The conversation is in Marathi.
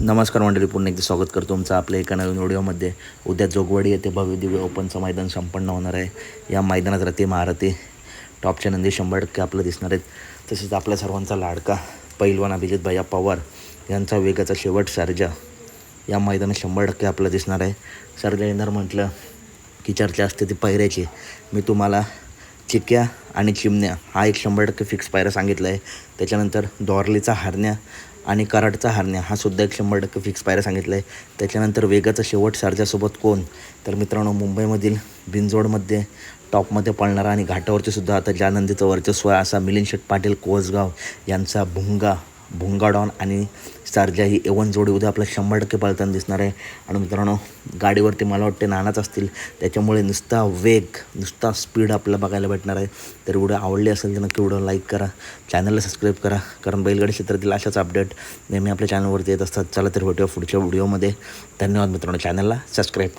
नमस्कार मंडळी पुन्हा एकदा स्वागत करतो तुमचं आपल्या एका नवीन व्हिडिओमध्ये. उद्या जोगवाडी येथे भव्य दिव्य ओपनचं मैदान संपन्न होणार आहे. या मैदानात रती महारथी टॉपच्या नंदी शंभर टक्के आपलं दिसणार आहेत. तसेच आपल्या सर्वांचा लाडका पैलवान अभिजित भैया पवार यांचा वेगाचा शेवट सर्जा या मैदानात शंभर टक्के आपलं दिसणार आहे. सर्जा येणार म्हटलं की चर्चा असते ती पायऱ्याची मी तुम्हाला चिक्या आणि चिमण्या हा एक शंभर टक्के फिक्स पायरा सांगितला आहे त्याच्यानंतर दोरलीचा हरण्या आणि कराडचा हरण्या हा सुद्धा एक शंभर टक्के फिक्स पायरा सांगितला आहे त्याच्यानंतर वेगाचा शेवट सारख्यासोबत कोण? तर मित्रांनो मुंबईमधील बिंजोडमध्ये टॉपमध्ये पळणारा आणि घाटावरचे सुद्धा आता जानंदीचं वर्चस्व आहे असा मिलिंद शेठ पाटील कोसगाव यांचा भुंगा. भुंगाडॉन आणि सारजा ही एवन जोडी उद्या आपल्या शंभर टक्के पळताना दिसणार आहे. आणि मित्रांनो गाडीवरती मला वाटते नानाच असतील. त्याच्यामुळे नुसता वेग नुसता स्पीड आपल्याला बघायला भेटणार आहे. तर व्हिडिओ आवडली असेल तर नक्की व्हिडिओ लाईक करा. चॅनलला सबस्क्राईब करा. कारण बैलगाडी क्षेत्रातील अशाच अपडेट नेहमी आपल्या चॅनलवरती येत असतात. चला तर भेटूया पुढच्या व्हिडिओमध्ये धन्यवाद मित्रांनो. चॅनलला सबस्क्राईब करा.